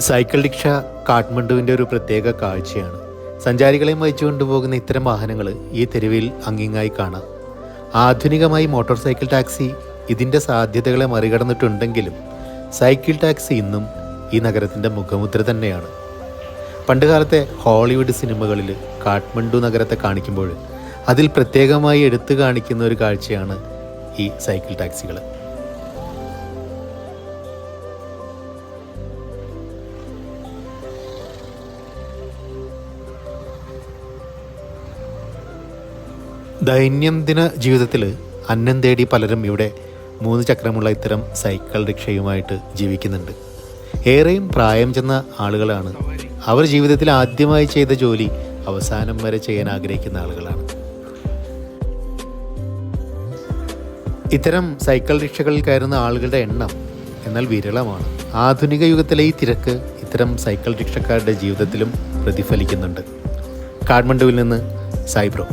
Cycle rickshaw കാഠ്മണ്ഡുവിന്റെ ഒരു പ്രത്യേക കാഴ്ചയാണ്. സഞ്ചാരികളെയും വഹിച്ചു കൊണ്ടുപോകുന്ന ഇത്തരം വാഹനങ്ങൾ ഈ തെരുവിൽ അങ്ങിങ്ങായി കാണാം. ആധുനികമായി മോട്ടോർ സൈക്കിൾ ടാക്സി ഇതിന്റെ സാധ്യതകളെ മറികടന്നിട്ടുണ്ടെങ്കിലും സൈക്കിൾ ടാക്സി ഇന്നും ഈ നഗരത്തിന്റെ മുഖമുദ്ര തന്നെയാണ്. പണ്ടുകാലത്തെ ഹോളിവുഡ് സിനിമകളിൽ കാഠ്മണ്ഡു നഗരത്തെ കാണിക്കുമ്പോൾ അതിൽ പ്രത്യേകമായി എടുത്തു കാണിക്കുന്ന ഒരു കാഴ്ചയാണ് ഈ സൈക്കിൾ ടാക്സികൾ ദൈനംദിന ജീവിതത്തിൽ അന്നം തേടി പലരും ഇവിടെ മൂന്ന് ചക്രമുള്ള ഇത്തരം സൈക്കിൾ റിക്ഷയുമായിട്ട് ജീവിക്കുന്നുണ്ട്. ഏറെയും പ്രായം ചെന്ന ആളുകളാണ്. അവർ ജീവിതത്തിൽ ആദ്യമായി ചെയ്ത ജോലി അവസാനം വരെ ചെയ്യാൻ ആഗ്രഹിക്കുന്ന ആളുകളാണ്. ഇത്തരം സൈക്കിൾ റിക്ഷകളിൽ കയറുന്ന ആളുകളുടെ എണ്ണം എന്നാൽ വിരളമാണ്. ആധുനിക യുഗത്തിലെ ഈ തിരക്ക് ഇത്തരം സൈക്കിൾ റിക്ഷക്കാരുടെ ജീവിതത്തിലും പ്രതിഫലിക്കുന്നുണ്ട്. കാഠ്മണ്ഡുവിൽ നിന്ന് സായിബ്രോ